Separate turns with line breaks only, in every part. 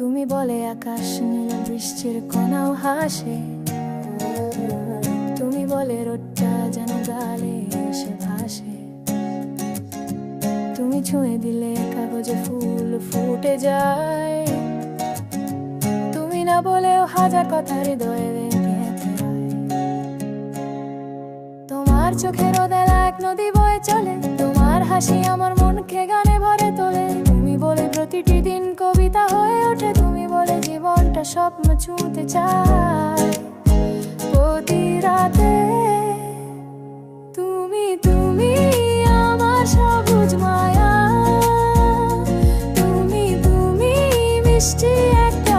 তুমি বলে আকাশ নীল, বৃষ্টির কণাও হাসে। তুমি বলে রোদটা যেন গালে এসে ভাসে। তুমি ছুঁয়ে দিলে কাগজে ফুল ফুটে যায়। তুমি না বলেও হাজার কথা হৃদয়ে তোমার চোখের ওদেলা এক নদী বয়ে চলে। তোমার হাসি আমার মনকে গানে ভরে তোলে। তুমি বলে প্রতিটি দিন কবিতা স্বপ্ন ছুঁতে চায় প্রতি রাতে তুমি তুমি আমার সবুজ মায়া। তুমি তুমি মিষ্টি একটা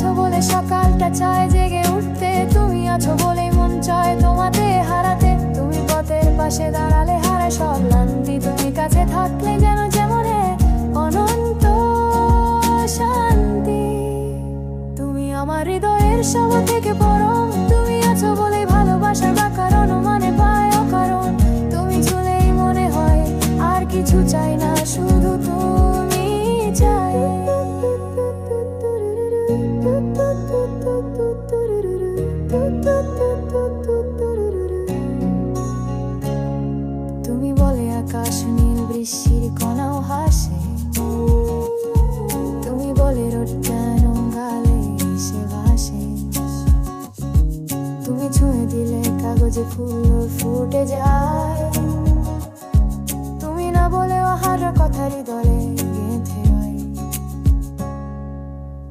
আছো বলে সকালটা চায় জেগে উঠতে। তুমি আছো বলে মন চায় তোমাতে হারাতে। তুমি পথের পাশে দাঁড়ালে হারা সব ক্লান্তি। তুমি কাছে থাকলে যেন যেমন অনন্ত শান্তি। তুমি আমার হৃদয়ের সব থেকে পরম তুমি আছো বলে তুমি বলে তুমি ছুঁয়ে দিলে কাগজে ফুল ফুটে যায়। তুমি না হৃদয়ে গেঁথে হয়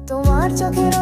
তোমার চোখের